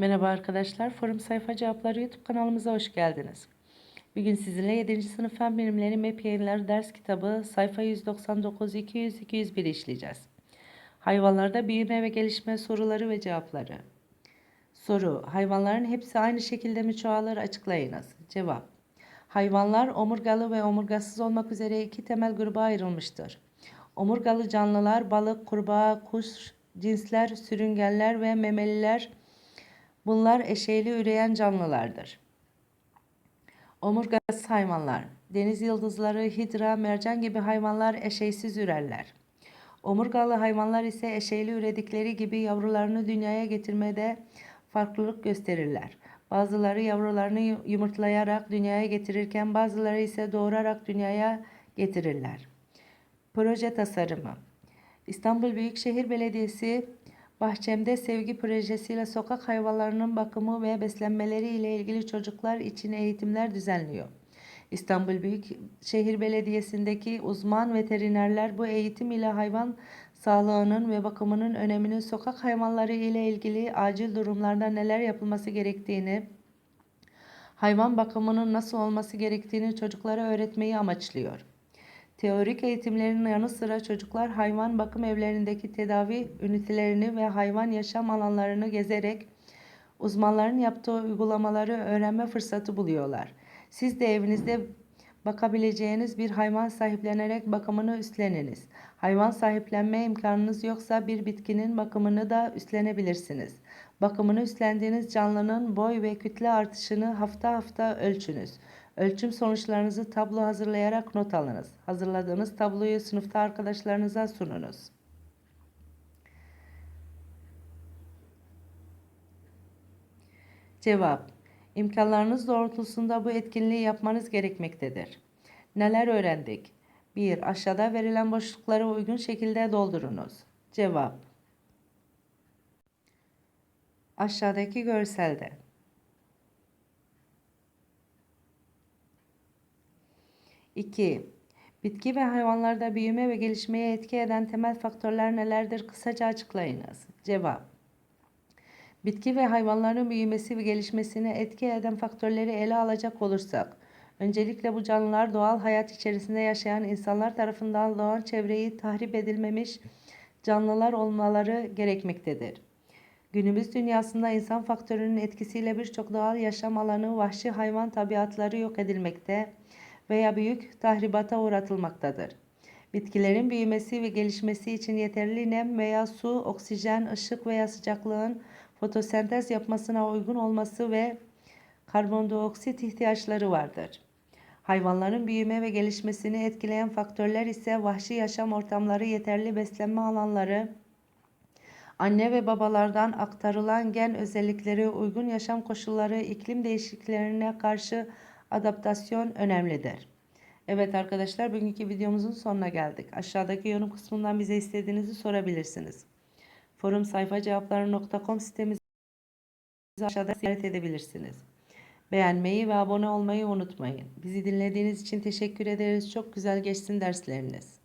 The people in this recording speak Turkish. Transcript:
Merhaba arkadaşlar, Forum Sayfa Cevapları YouTube kanalımıza hoş geldiniz. Bugün sizinle 7. sınıf fen bilimleri MEP yayınları ders kitabı sayfa 199, 200, 201 işleyeceğiz. Hayvanlarda büyüme ve gelişme soruları ve cevapları. Soru, hayvanların hepsi aynı şekilde mi çoğalır açıklayınız. Cevap, hayvanlar omurgalı ve omurgasız olmak üzere iki temel gruba ayrılmıştır. Omurgalı canlılar, balık, kurbağa, kuş, cinsler, sürüngenler ve memeliler Bunlar eşeyli üreyen canlılardır. Omurgasız hayvanlar. Deniz yıldızları, hidra, mercan gibi hayvanlar eşeysiz ürerler. Omurgalı hayvanlar ise eşeyli üredikleri gibi yavrularını dünyaya getirmede farklılık gösterirler. Bazıları yavrularını yumurtlayarak dünyaya getirirken bazıları ise doğurarak dünyaya getirirler. Proje tasarımı İstanbul Büyükşehir Belediyesi Bahçemde Sevgi projesiyle sokak hayvanlarının bakımı ve beslenmeleri ile ilgili çocuklar için eğitimler düzenliyor. İstanbul Büyükşehir Belediyesi'ndeki uzman veterinerler bu eğitim ile hayvan sağlığının ve bakımının önemini, sokak hayvanları ile ilgili acil durumlarda neler yapılması gerektiğini, hayvan bakımının nasıl olması gerektiğini çocuklara öğretmeyi amaçlıyor. Teorik eğitimlerin yanı sıra çocuklar hayvan bakım evlerindeki tedavi ünitelerini ve hayvan yaşam alanlarını gezerek uzmanların yaptığı uygulamaları öğrenme fırsatı buluyorlar. Siz de evinizde bakabileceğiniz bir hayvan sahiplenerek bakımını üstleniniz. Hayvan sahiplenme imkanınız yoksa bir bitkinin bakımını da üstlenebilirsiniz. Bakımını üstlendiğiniz canlının boy ve kütle artışını hafta hafta ölçünüz. Ölçüm sonuçlarınızı tablo hazırlayarak not alınız. Hazırladığınız tabloyu sınıfta arkadaşlarınıza sununuz. Cevap İmkanlarınız doğrultusunda bu etkinliği yapmanız gerekmektedir. Neler öğrendik? 1. Aşağıda verilen boşlukları uygun şekilde doldurunuz. Cevap Aşağıdaki görselde 2. Bitki ve hayvanlarda büyüme ve gelişmeye etki eden temel faktörler nelerdir? Kısaca açıklayınız. Cevap Bitki ve hayvanların büyümesi ve gelişmesine etki eden faktörleri ele alacak olursak, öncelikle bu canlılar doğal hayat içerisinde yaşayan insanlar tarafından doğan çevreyi tahrip edilmemiş canlılar olmaları gerekmektedir. Günümüz dünyasında insan faktörünün etkisiyle birçok doğal yaşam alanı, vahşi hayvan tabiatları yok edilmekte veya büyük tahribata uğratılmaktadır. Bitkilerin büyümesi ve gelişmesi için yeterli nem veya su, oksijen, ışık veya sıcaklığın fotosentez yapmasına uygun olması ve karbondioksit ihtiyaçları vardır. Hayvanların büyüme ve gelişmesini etkileyen faktörler ise vahşi yaşam ortamları, yeterli beslenme alanları, anne ve babalardan aktarılan gen özellikleri, uygun yaşam koşulları, iklim değişikliklerine karşı adaptasyon önemlidir. Evet arkadaşlar bugünkü videomuzun sonuna geldik. Aşağıdaki yorum kısmından bize istediğinizi sorabilirsiniz. Forum sayfa cevapları.com sitemizi aşağıda ziyaret edebilirsiniz. Beğenmeyi ve abone olmayı unutmayın. Bizi dinlediğiniz için teşekkür ederiz. Çok güzel geçsin dersleriniz.